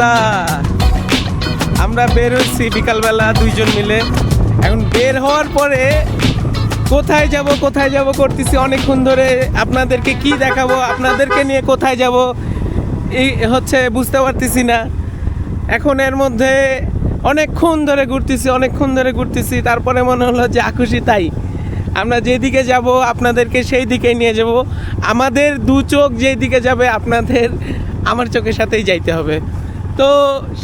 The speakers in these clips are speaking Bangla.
নকজি কি অবস্থা আমরা বের হচ্ছি বিকালবেলা দুইজন মিলে। এখন বের হওয়ার পরে কোথায় যাব কোথায় যাব করতেছি অনেকক্ষণ ধরে। আপনাদেরকে কি দেখাবো, আপনাদেরকে নিয়ে কোথায় যাব, এই হচ্ছে বুঝতে পারতেছি না। এখন এর মধ্যে অনেকক্ষণ ধরে ঘুরতেছি, অনেকক্ষণ ধরে ঘুরতেছি। তারপরে মনে হলো যে আকুশি তাই। আমরা যেদিকে যাব, আপনাদেরকে সেই দিকেই নিয়ে যাব। আমাদের দু চোখ যেই দিকে যাবে, আপনাদের আমার চোখের সাথেই যাইতে হবে। তো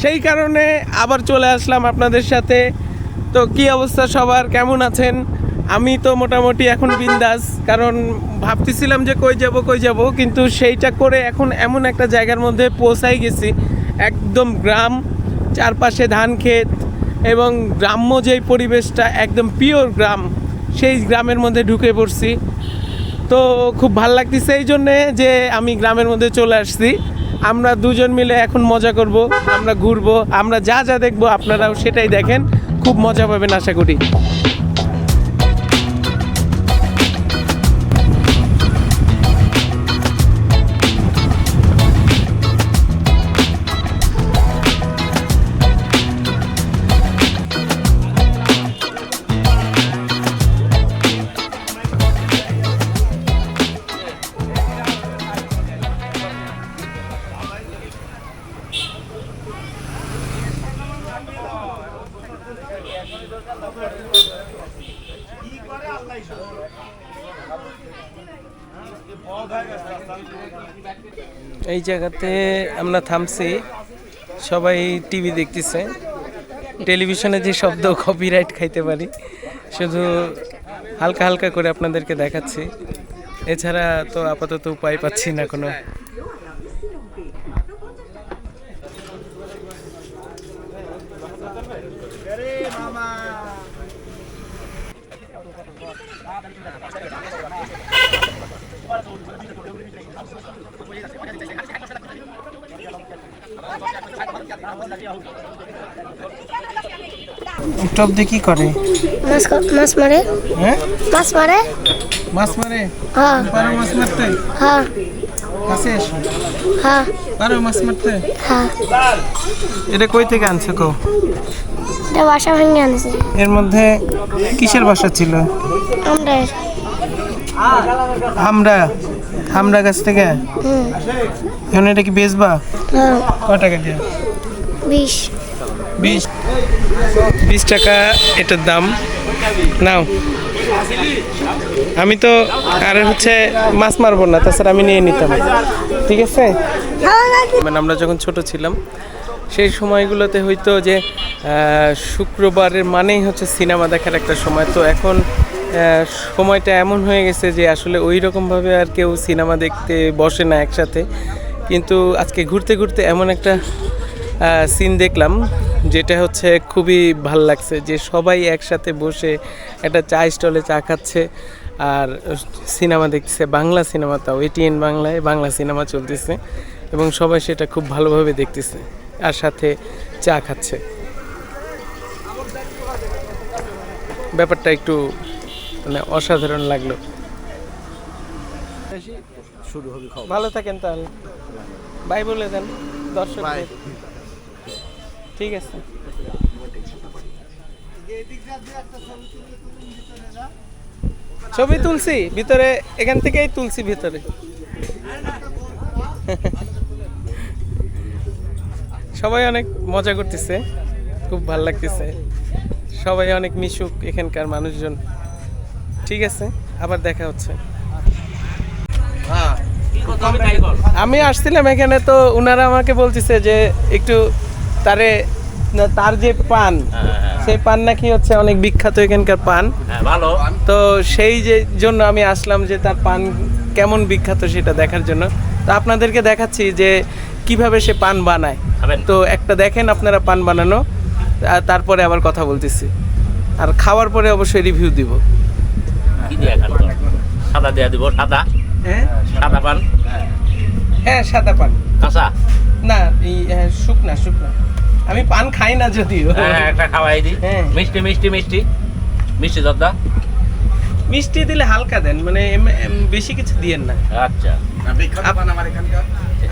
সেই কারণে আবার চলে আসলাম আপনাদের সাথে। তো কি অবস্থা সবার? কেমন আছেন? আমি তো মোটামুটি এখন বিন্দাস, কারণ ভাবতেছিলাম যে কই যাব কই যাব, কিন্তু সেইটা করে এখন এমন একটা জায়গার মধ্যে পৌঁছাই গেছি। একদম গ্রাম, চারপাশে ধান ক্ষেত এবং গ্রাম্য যেই পরিবেশটা, একদম পিওর গ্রাম, সেই গ্রামের মধ্যে ঢুকে পড়ছি। তো খুব ভালো লাগতেছে এই জন্যে যে আমি গ্রামের মধ্যে চলে আসছি। আমরা দুজন মিলে এখন মজা করব, আমরা ঘুরবো, আমরা যা যা দেখব আপনারাও সেটাই দেখেন, খুব মজা পাবেন আশা করি। এই জায়গাতে আমরা থামছি। সবাই টিভি দেখতেছে। টেলিভিশনে যে শব্দ কপিরাইট খাইতে পারি, শুধু হালকা হালকা করে আপনাদেরকে দেখাচ্ছি। এছাড়া তো আপাতত উপায় পাচ্ছি না কোনো। টপ দিয়ে কি করে? মাছ মাছ মারে? হ্যাঁ? মাছ মারে? মাছ মারে? হ্যাঁ। পারো মাছ মারতে? হ্যাঁ। কাছে এসো। হ্যাঁ। পারো মাছ মারতে? হ্যাঁ। এটা কই থেকে আনছো কো এটা বাসা ভেঙে আনছে। এর মধ্যে কিসের বাসা ছিল? আমরা আমরা আমরা গাছ থেকে? এখন এটা কি বেচবা? হ্যাঁ। কয় টাকা দিয়ে? বিষ বিশ। বিশ টাকা এটার দাম। নাও। আমি তো আর হচ্ছে মাছ মারবো না তাছাড়া আমি নিয়ে নিতাম। ঠিক আছে? মানে আমরা যখন ছোট ছিলাম সেই সময়গুলোতে হয়তো যে শুক্রবারের মানেই হচ্ছে সিনেমা দেখার একটা সময়। তো এখন সময়টা এমন হয়ে গেছে যে আসলে ওই রকমভাবে আর কেউ সিনেমা দেখতে বসে না একসাথে। কিন্তু আজকে ঘুরতে ঘুরতে এমন একটা সিন দেখলাম যেটা হচ্ছে খুবই ভালো লাগছে যে সবাই একসাথে বসে একটা চা স্টলে চা খাচ্ছে আর সিনেমা দেখতেছে, বাংলা সিনেমা তাও এটিএন বাংলায় বাংলা সিনেমা চলতেছে এবং সবাই সেটা খুব ভালোভাবে দেখতেছে আর সাথে চা খাচ্ছে। ব্যাপারটা একটু মানে অসাধারণ লাগল। শুরু হবে ভালো থাকেন তাহলে। বাই বলে দেন দর্শক ঠিক আছে। ছবি তুলছি ভিতরে এখান থেকেই তুলছি ভিতরে। সবাই অনেক মজা করতেছে খুব ভালো লাগতেছে। সবাই অনেক মিশুক এখানকার মানুষজন। ঠিক আছে আবার দেখা হচ্ছে। আমি আসছিলাম এখানে তো উনারা আমাকে বলতেছে যে একটু তারে তার যে পান সেই পান নাকি হচ্ছে অনেক বিখ্যাত এখানকার পান। হ্যাঁ ভালো। তো সেই যে জন্য আমি আসলাম যে তার পান কেমন বিখ্যাত সেটা দেখার জন্য। তো আপনাদেরকে দেখাচ্ছি যে কীভাবে সে পান বানায়। তো একটা দেখেন আপনারা পান বানানো তারপরে আবার কথা বলতেছি। আর খাওয়ার পরে অবশ্যই রিভিউ দিব। কি দিয়ে খান সাদা দিয়ে দিব সাদা? হ্যাঁ সাদা পান? হ্যাঁ সাদা পান। কাঁচা? না এই হ্যাঁ, শুকনা শুকনা। আমি পান খাই না যদিও। হ্যাঁ একটা খাওয়াই দিই হ্যাঁ। মিষ্টি মিষ্টি মিষ্টি। মিষ্টি মিষ্টি দিলে হালকা দেন মানে বেশি কিছু দিয়েন না। আচ্ছা।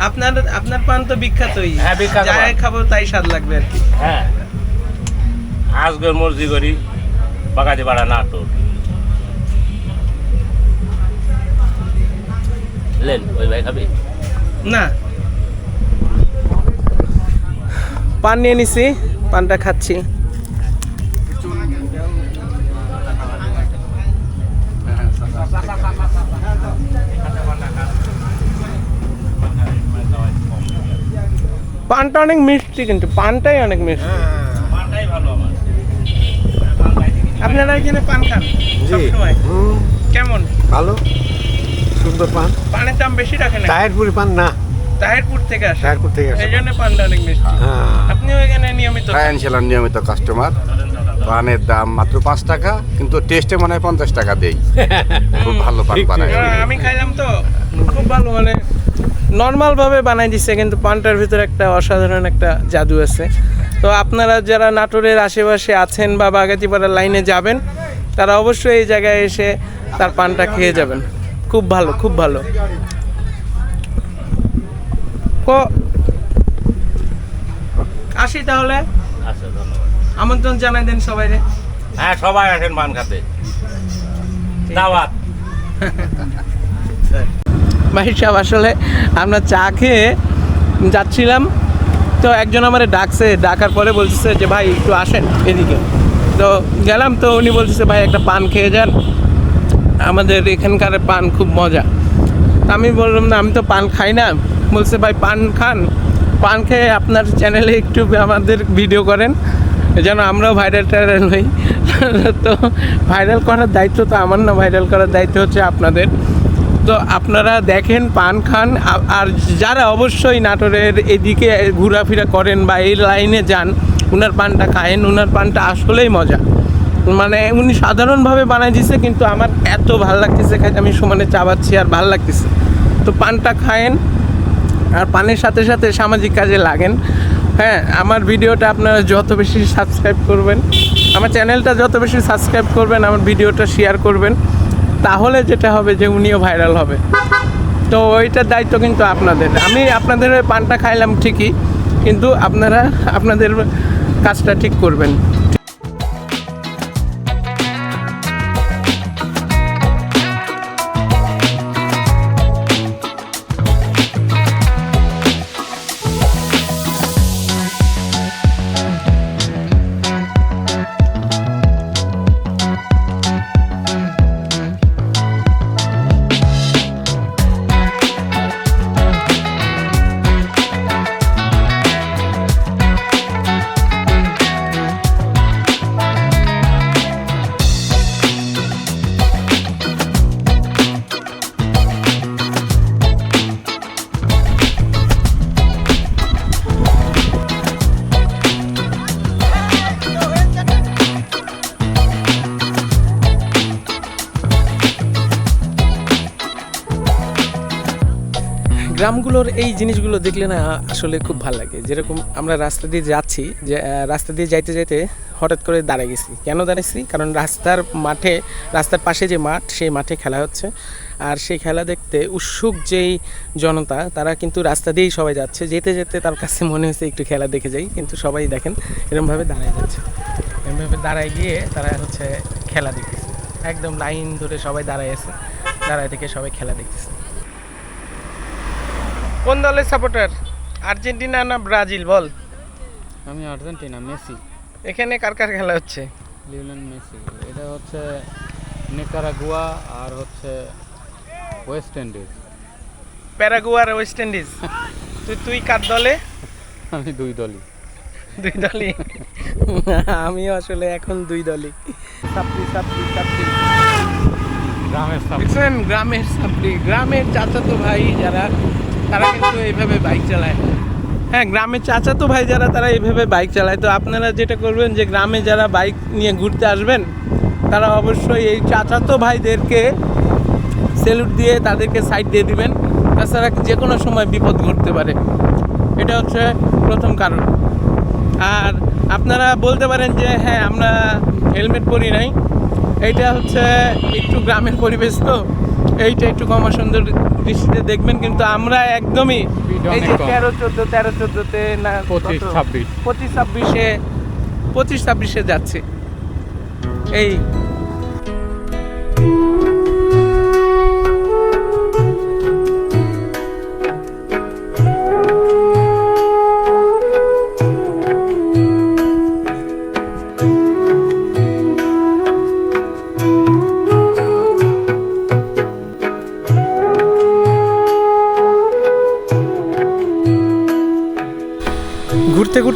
আপনার আপনার পান তো বিখ্যাতই। হ্যাঁ, বিখ্যাত যাই খাব তাই স্বাদ লাগবে আর কি। হ্যাঁ। আজকের মর্জি করি বাগাতি পাড়া নাটোর লেন ওই ভাই খাবি না। পান নিয়ে নিছি পানটা খাচ্ছি। পানটা অনেক মিষ্টি কিন্তু পানটাই অনেক মিষ্টি। পানটাই ভালো আমার। আপনারা এখানে পান খান কেমন? ভালো। সুন্দর পান। পানের দাম বেশি রাখেন না টায়ারপুরি পান না। তাহিরপুর থেকে আসে টায়ারপুর থেকে আসে এই জন্য পানটা অনেক মিষ্টি হ্যাঁ। আপনিও এখানে নিয়মিত। ফায়ান ছিলাম নিয়মিত কাস্টমার পানের দাম মাত্র পাঁচ টাকা কিন্তু টেস্টে মনে হয় পঞ্চাশ টাকা দেই। খুব ভালো পান বানায়। হ্যাঁ, আমি খাইলাম তো। খুব ভালো মানে নর্মাল ভাবে বানাই দিচ্ছে কিন্তু পানটার ভিতরে একটা অসাধারণ একটা জাদু আছে। তো আপনারা যারা নাটোরের আশেপাশে আছেন বা বাগাতিপাড়ার লাইনে যাবেন তারা অবশ্যই এই জায়গায় এসে তার পানটা খেয়ে যাবেন। খুব ভালো খুব ভালো। কো? আসি তাহলে। আচ্ছা আমন্ত্রণ জানাই দেন সবাই হ্যাঁ সবাই আসেন পান খাতে। দাওয়াত। ভাই সাহেব আসলে আমরা চা খেয়ে যাচ্ছিলাম। তো একজন আমার ডাকছে ডাকার পরে বলতেছে যে ভাই একটু আসেন এদিকে। তো গেলাম তো উনি বলতেছে ভাই একটা পান খেয়ে যান। আমাদের এখানকার পান খুব মজা। আমি বললাম, না, আমি তো পান খাই না। বলছে, ভাই, পান খান। পান খেয়ে আপনার চ্যানেলে একটু আমাদের ভিডিও করেন। যেন আমরাও ভাইরাল টাইরাল হই। তো ভাইরাল করার দায়িত্ব তো আমার না ভাইরাল করার দায়িত্ব হচ্ছে আপনাদের। তো আপনারা দেখেন, পান খান। আর যারা অবশ্যই নাটোরের এদিকে ঘোরাফেরা করেন বা এই লাইনে যান, উনার পানটা খায়েন, উনার পানটা আসলেই মজা। মানে উনি সাধারণভাবে বানাই দিছে, কিন্তু আমার এত ভালো লাগতেছে খাইতে। আমি সমানে চাবাচ্ছি আর ভালো লাগতেছে। তো পানটা খায়েন আর পানের সাথে সাথে সামাজিক কাজে লাগেন। হ্যাঁ আমার ভিডিওটা আপনারা যত বেশি সাবস্ক্রাইব করবেন, আমার চ্যানেলটা যত বেশি সাবস্ক্রাইব করবেন, আমার ভিডিওটা শেয়ার করবেন, তাহলে যেটা হবে যে উনিও ভাইরাল হবে। তো ওইটার দায়িত্ব কিন্তু আপনাদের। আমি আপনাদের পানটা খাইলাম ঠিকই, কিন্তু আপনারা আপনাদের কাজটা ঠিক করবেন। গ্রামগুলোর এই জিনিসগুলো দেখলে না আসলে খুব ভালো লাগে। যেরকম আমরা রাস্তা দিয়ে যাচ্ছি, যে রাস্তা দিয়ে যাইতে যাইতে হঠাৎ করে দাঁড়িয়ে গেছি। কেন দাঁড়াইছি? কারণ রাস্তার মাঠে, রাস্তার পাশে যে মাঠ, সেই মাঠে খেলা হচ্ছে। আর সেই খেলা দেখতে উৎসুক যেই জনতা, তারা কিন্তু রাস্তা দিয়েই সবাই যাচ্ছে। যেতে যেতে তার কাছে মনে হয়েছে, একটু খেলা দেখে যাই। কিন্তু সবাই দেখেন এরকমভাবে দাঁড়ায় যাচ্ছে। এরকমভাবে দাঁড়ায় গিয়ে তারা হচ্ছে খেলা দেখতেছে। একদম লাইন ধরে সবাই দাঁড়ায় আছে। দাঁড়ায় থেকে সবাই খেলা দেখতেছে। কোন দলের সাপোর্টার আর্জেন্টিনা না ব্রাজিল? বল। আমি আর্জেন্টিনা মেসি। এখানে কার কার খেলা হচ্ছে? Lionel Messi. এটা হচ্ছে নিকারাগুয়া আর হচ্ছে ওয়েস্ট ইন্ডিজ। প্যারাগুয়া আর ওয়েস্ট ইন্ডিজ। তুই তুই কার দলে? আমি দুই দলই। দুই দলই? আমিও আসলে এখন দুই দলই। সাপড়ি সাপড়ি সাপড়ি গ্রামের দেখছেন গ্রামের সাপড়ি গ্রামের চাচাতো ভাই যারা তারা কিন্তু এইভাবে বাইক চালায়। হ্যাঁ গ্রামের চাচাতো ভাই যারা, তারা এইভাবে বাইক চালায়। তো আপনারা যেটা করবেন যে, গ্রামে যারা বাইক নিয়ে ঘুরতে আসবেন, তারা অবশ্যই এই চাচাতো ভাইদেরকে সেলুট দিয়ে তাদেরকে সাইড দিয়ে দিবেন। তাছাড়া যে কোনো সময় বিপদ ঘটতে পারে। এটা হচ্ছে প্রথম কারণ। আর আপনারা বলতে পারেন যে হ্যাঁ আমরা হেলমেট পরি নাই। এইটা হচ্ছে একটু গ্রামের পরিবেশ তো। এইটা একটু কম সুন্দর দৃষ্টিতে দেখবেন কিন্তু আমরা একদমই এই যে। তেরো চোদ্দ তেরো চোদ্দোতে না পঁচিশ ছাব্বিশ। পঁচিশ ছাব্বিশে পঁচিশ ছাব্বিশে যাচ্ছে। এই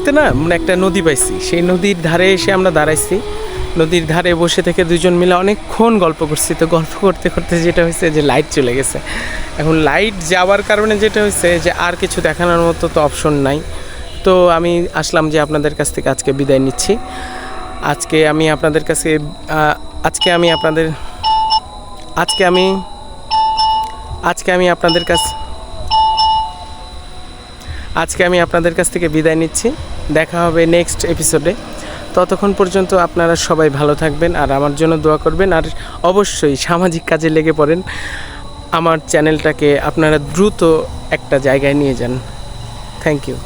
ঘুরতে না মানে একটা নদী পাইছি। সেই নদীর ধারে এসে আমরা দাঁড়াইছি। নদীর ধারে বসে থেকে দুজন মিলে অনেকক্ষণ গল্প করছি। তো গল্প করতে করতে যেটা হয়েছে যে লাইট চলে গেছে। এখন লাইট যাওয়ার কারণে যেটা হয়েছে যে আর কিছু দেখানোর মতো তো অপশন নাই। তো আমি আসলাম যে আপনাদের কাছ থেকে আজকে বিদায় নিচ্ছি। আজকে আমি আপনাদের কাছে আজকে আমি আপনাদের, আজকে আমি আজকে আমি আপনাদের কাছে, আজকে আমি আপনাদের কাছ থেকে বিদায় নিচ্ছি। দেখা হবে নেক্সট এপিসোডে ততক্ষণ পর্যন্ত আপনারা সবাই ভালো থাকবেন আর আমার জন্য দোয়া করবেন আর অবশ্যই সামাজিক কাজে লেগে পড়েন। আমার চ্যানেলটাকে আপনারা দ্রুত একটা জায়গায় নিয়ে যান। Thank you